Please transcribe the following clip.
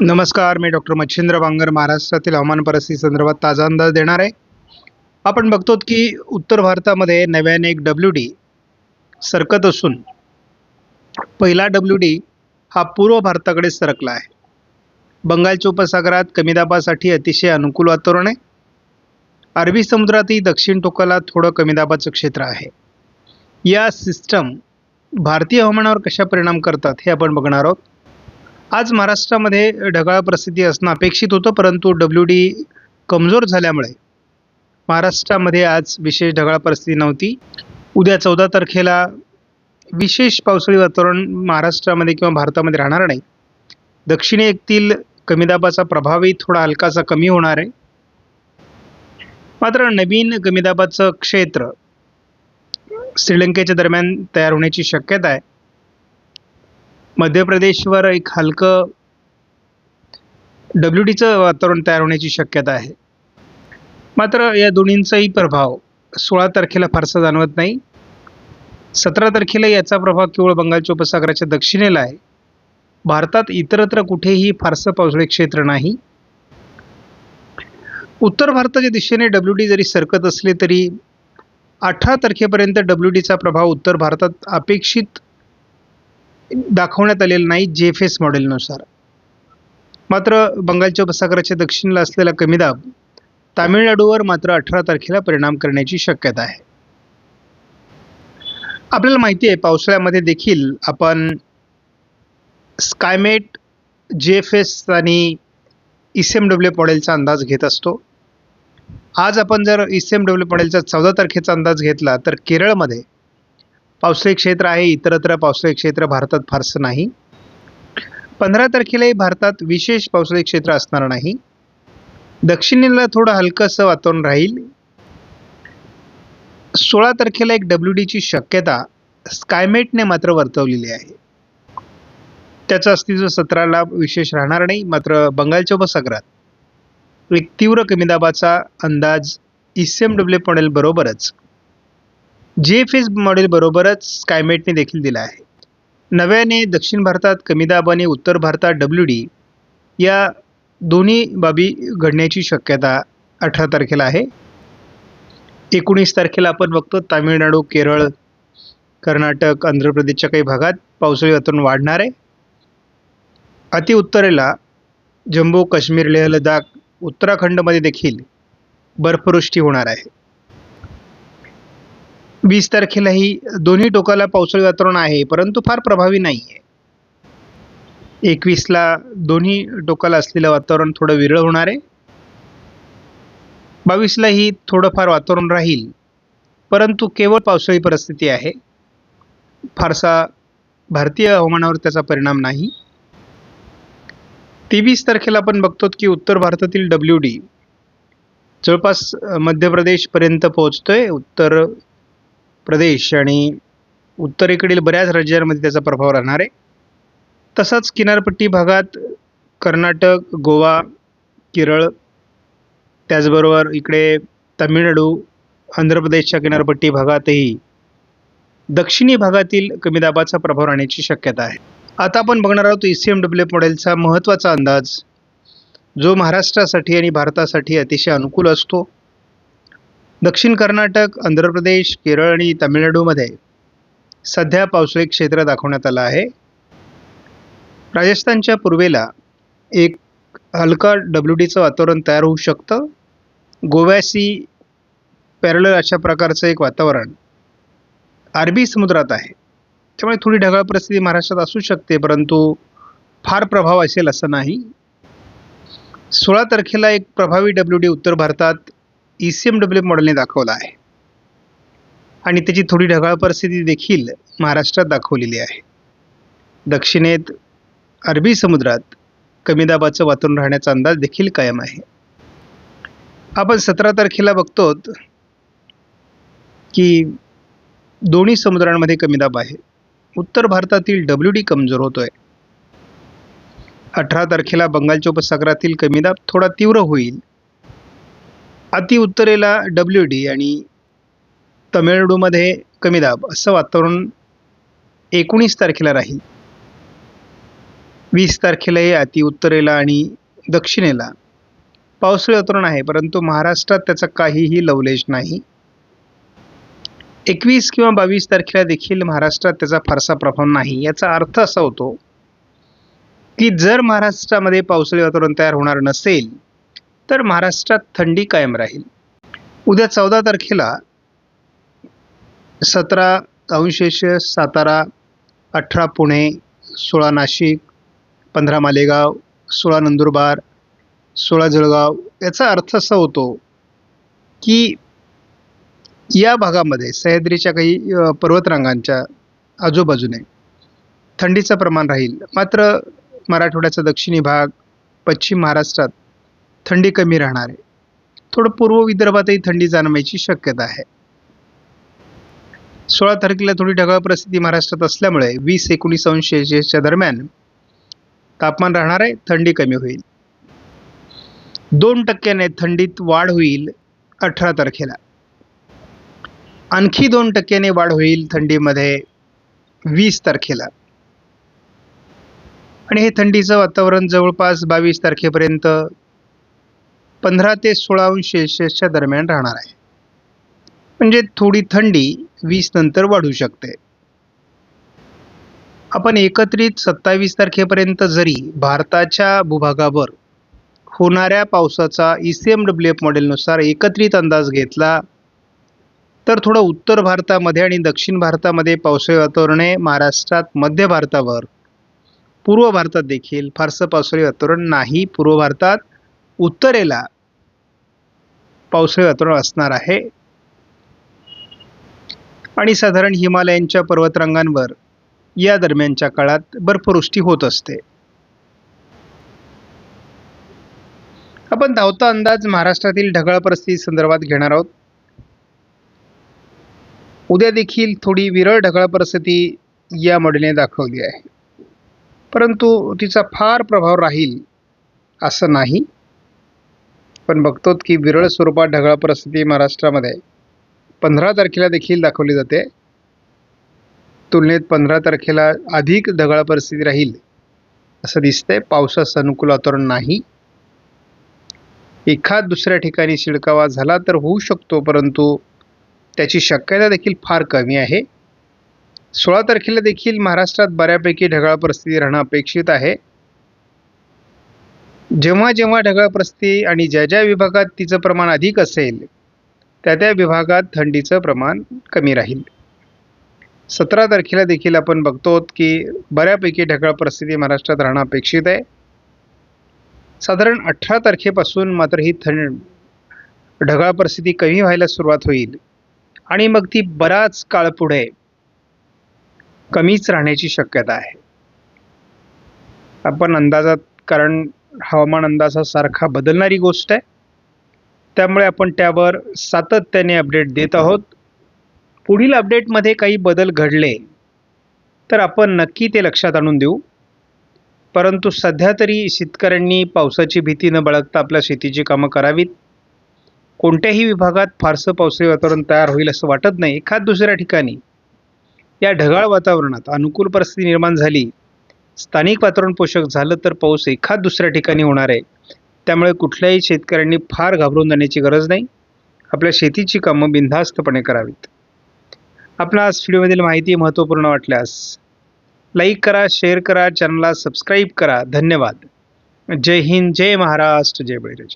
नमस्कार मी डॉक्टर मच्छिंद्र बांगर महाराष्ट्रातील हवामान परिस्थिती संदर्भात ताजा अंदाज देणार आहे. आपण बघतो की उत्तर भारतामध्ये नव्याने एक डब्ल्यू डी सरकत असून पहिला डब्ल्यू डी हा पूर्व भारताकडे सरकला आहे. बंगालच्या उपसागरात कमी दाबासाठी अतिशय अनुकूल वातावरण आहे. अरबी समुद्रातही दक्षिण टोकाला थोडं कमी दाबाचं क्षेत्र आहे. या सिस्टम भारतीय हवामानावर कशा परिणाम करतात हे आपण बघणार आहोत. आज महाराष्ट्रामध्ये ढगाळ परिस्थिती असणं अपेक्षित होतं परंतु डब्ल्यू डी कमजोर झाल्यामुळे महाराष्ट्रामध्ये आज विशेष ढगाळ परिस्थिती नव्हती. उद्या चौदा तारखेला विशेष पावसाळी वातावरण महाराष्ट्रामध्ये किंवा भारतामध्ये राहणार नाही. दक्षिणेतील कमी दाबाचा प्रभावही थोडा हलकासा कमी होणार आहे. मात्र नवीन कमी दाबाचं क्षेत्र श्रीलंकेच्या दरम्यान तयार होण्याची शक्यता आहे. मध्य प्रदेशवर एक हलकं डब्ल्यू डीचं वातावरण तयार होण्याची शक्यता आहे. मात्र या दोन्हींचाही प्रभाव सोळा तारखेला फारसा जाणवत नाही. सतरा तारखेला याचा प्रभाव केवळ बंगालच्या उपसागराच्या दक्षिणेला आहे. भारतात इतरत्र कुठेही फारसं पावसाळी क्षेत्र नाही. उत्तर भारताच्या दिशेने डब्ल्यू डी जरी सरकत असले तरी अठरा तारखेपर्यंत डब्ल्यू डीचा प्रभाव उत्तर भारतात अपेक्षित दाखवण्यात आलेलं नाही जे एफ एस मॉडेलनुसार मात्र बंगालच्या उपसागराच्या दक्षिणेला असलेला कमी दाब तामिळनाडूवर मात्र अठरा तारखेला परिणाम करण्याची शक्यता आहे. आपल्याला माहिती आहे पावसाळ्यामध्ये देखील आपण स्कायमेट जे एफ एस आणि इस एम डब्ल्यू मॉडेलचा अंदाज घेत असतो. आज आपण जर इस एम डब्ल्यू मॉडेलचा चौदा तारखेचा अंदाज घेतला तर केरळमध्ये पावसाळी क्षेत्र आहे इतरत्र पावसाळी क्षेत्र भारतात फारसं नाही. पंधरा तारखेलाही भारतात विशेष पावसाळी क्षेत्र असणार नाही. दक्षिणेला थोडं हलकंसं वातावरण राहील. सोळा तारखेला एक डब्ल्यू डीची शक्यता स्कायमेटने मात्र वर्तवलेली आहे. त्याचं अस्तित्व सतराला विशेष राहणार नाही मात्र बंगालच्या उपसागरात. एक तीव्र कमी दाबाचा अंदाज एस एम डब्ल्यू मॉडेल बरोबरच. जे एफ एस स्कायमेटने देखील दिला आहे. नव्याने दक्षिण भारतात कमी दाब आणि उत्तर भारतात डब्ल्यू डी या दोन्ही बाबी घडण्याची शक्यता अठरा तारखेला आहे. एकोणीस तारखेला आपण बघतो तामिळनाडू केरळ कर्नाटक आंध्र प्रदेशच्या काही भागात पावसाळी वातावरण वाढणार आहे. अतिउत्तरेला जम्मू काश्मीर लेह लडाख उत्तराखंडमध्ये देखील बर्फवृष्टी होणार आहे. वीस तारखेलाही दोन्ही टोकाला पावसाळी वातावरण आहे परंतु फार प्रभावी नाही आहे एकवीसला दोन्ही टोकाला असलेलं वातावरण थोडं विरळ होणार आहे. बावीसलाही थोडंफार वातावरण राहील परंतु केवळ पावसाळी परिस्थिती आहे. फारसा भारतीय हवामानावर त्याचा परिणाम नाही. तेवीस तारखेला आपण बघतो की उत्तर भारतातील डब्ल्यू डी जवळपास मध्य प्रदेशपर्यंत पोहोचतोय उत्तर प्रदेश आणि उत्तरेकडील बऱ्याच राज्यांमध्ये त्याचा प्रभाव राहणार आहे. तसाच किनारपट्टी भागात कर्नाटक गोवा केरळ त्याचबरोबर इकडे तामिळनाडू आंध्र प्रदेशच्या किनारपट्टी भागातही दक्षिणी भागातील कमी दाबाचा प्रभाव राहण्याची शक्यता आहे. आता आपण बघणार आहोत ई सी एम डब्ल्यू मॉडेलचा महत्त्वाचा अंदाज जो महाराष्ट्रासाठी आणि भारतासाठी अतिशय अनुकूल असतो. दक्षिण कर्नाटक आंध्र प्रदेश केरळ आणि तामिळनाडूमध्ये सध्या पावसाळी क्षेत्र दाखवण्यात आलं आहे. राजस्थानच्या पूर्वेला एक हलका डब्ल्यू डीचं वातावरण तयार होऊ शकतं. गोव्याशी पॅरल अशा प्रकारचं एक वातावरण अरबी समुद्रात आहे. त्यामुळे थोडी ढगाळ परिस्थिती महाराष्ट्रात असू शकते परंतु फार प्रभाव असेल असं नाही. सोळा तारखेला एक प्रभावी डब्ल्यू डी उत्तर भारतात ई सी एम डब्ल्यू मॉडेलने दाखवला आहे. आणि त्याची थोडी ढगाळ परिस्थिती देखील महाराष्ट्रात दाखवलेली आहे. दक्षिणेत अरबी समुद्रात कमी दाबाचं वातावरण राहण्याचा अंदाज देखील कायम आहे. आपण सतरा तारखेला बघतो की दोन्ही समुद्रांमध्ये कमी दाब आहे. उत्तर भारतातील डब्ल्यू डी कमजोर होतो आहे अठरा तारखेला बंगालच्या उपसागरातील कमी दाब थोडा तीव्र होईल. अति उत्तरेला डब्ल्यू डी आणि तमिळनाडूमध्ये कमी दाब असं वातावरण एकोणीस तारखेला राहील. वीस तारखेलाही अति उत्तरेला आणि दक्षिणेला. पावसाळी वातावरण आहे परंतु महाराष्ट्रात त्याचा काहीही लवलेश नाही. एकवीस किंवा बावीस तारखेला देखील महाराष्ट्रात त्याचा फारसा प्रभाव नाही. याचा अर्थ असा होतो की जर महाराष्ट्रामध्ये पावसाळी वातावरण तयार होणार नसेल तर महाराष्ट्रात थंडी कायम राहील. उद्या चौदा तारखेला सतरा अंश सातारा अठरा पुणे सोळा नाशिक पंधरा मालेगाव सोळा नंदुरबार सोळा जळगाव याचा अर्थ असा होतो की या भागामध्ये सह्याद्रीच्या काही पर्वतरांगांच्या आजूबाजूने थंडीचं प्रमाण राहील. मात्र मराठवाड्याचा दक्षिणी भाग पश्चिम महाराष्ट्रात थंडी कमी राहणार आहे. थोडं पूर्व विदर्भातही थंडी जाणवायची शक्यता आहे. सोळा तारखेला थोडी ढगाळ परिस्थिती महाराष्ट्रात असल्यामुळे वीस एकोणीस अंश सेल्सिअसच्या दरम्यान तापमान राहणार आहे थंडी कमी होईल. दोन टक्क्याने थंडीत वाढ होईल अठरा तारखेला. आणखी दोन टक्क्याने वाढ होईल थंडीमध्ये वीस तारखेला. आणि हे थंडीचं वातावरण जवळपास बावीस तारखेपर्यंत पंधरा ते सोळा अंश सेल्सिअसच्या दरम्यान राहणार आहे. म्हणजे थोडी थंडी वीस नंतर वाढू शकते. आपण एकत्रित सत्तावीस तारखेपर्यंत जरी भारताच्या भूभागावर होणाऱ्या पावसाचा E C M W F मॉडेलनुसार एकत्रित अंदाज घेतला तर थोडं उत्तर भारतामध्ये आणि दक्षिण भारतामध्ये पावसाळी वातावरण आहे. महाराष्ट्रात मध्य भारतावर पूर्व भारतात देखील फारसं पावसाळी वातावरण नाही. पूर्व भारतात उत्तरेला पावसाळी वातावरण असणार आहे. आणि साधारण हिमालयांच्या पर्वतरांगांवर या दरम्यानच्या काळात बर्फवृष्टी होत असते. आपण धावता अंदाज महाराष्ट्रातील ढगाळ परिस्थिती संदर्भात घेणार आहोत. उद्या देखील थोडी विरळ ढगाळ परिस्थिती या मॉडेलने दाखवली आहे. परंतु तिचा फार प्रभाव राहील असं नाही. पण बघतो की विरळ स्वरूपात ढगाळ परिस्थिती महाराष्ट्रामध्ये. पंधरा तारखेला देखील दाखवली जाते. तुलनेत पंधरा तारखेला अधिक ढगाळ परिस्थिती राहील. असं दिसतंय. पावसाचं अनुकूल वातावरण नाही. एखाद दुसऱ्या ठिकाणी शिडकावा झाला तर होऊ शकतो परंतु त्याची शक्यता देखील फार कमी आहे. सोळा तारखेला देखील महाराष्ट्रात बऱ्यापैकी ढगाळ परिस्थिती राहणं अपेक्षित आहे. जेव्हा जेव्हा ढगाळ प्रसते आणि ज्या ज्या विभागात तिचं प्रमाण अधिक असेल त्या त्या विभागात थंडीचं प्रमाण कमी राहील. सतरा तारखेला देखील आपण बघतो की बऱ्यापैकी ढगाळ परिस्थिती महाराष्ट्रात राहणं अपेक्षित आहे. साधारण अठरा तारखेपासून मात्र ही थंड ढगाळ परिस्थिती कमी व्हायला सुरुवात होईल. आणि मग ती बराच काळ पुढे कमीच राहण्याची शक्यता आहे. आपण अंदाजात कारण हवामान अंदाजासारखा बदलणारी गोष्ट आहे. त्यामुळे आपण त्यावर सातत्याने अपडेट देत आहोत. पुढील अपडेटमध्ये काही बदल घडले तर आपण नक्की ते लक्षात आणून देऊ. परंतु सध्या तरी शेतकऱ्यांनी पावसाची भीती न बाळगता आपल्या शेतीची कामं करावीत. कोणत्याही विभागात फारसं पावसाळी वातावरण तयार होईल असं वाटत नाही. एखाद दुसऱ्या ठिकाणी या ढगाळ वातावरणात अनुकूल परिस्थिती निर्माण झाली स्थानिक वातावरण पोषक झालं तर पाऊस एखाद दुसऱ्या ठिकाणी होणार आहे. त्यामुळे कुठल्याही शेतकऱ्यांनी फार घाबरून जाण्याची गरज नाही. आपल्या शेतीची कामं बिनधास्तपणे करावीत. आपणास व्हिडिओमधील माहिती महत्त्वपूर्ण वाटल्यास लाईक करा शेअर करा चॅनलला सबस्क्राईब करा. धन्यवाद. जय हिंद जय महाराष्ट्र जय बैराज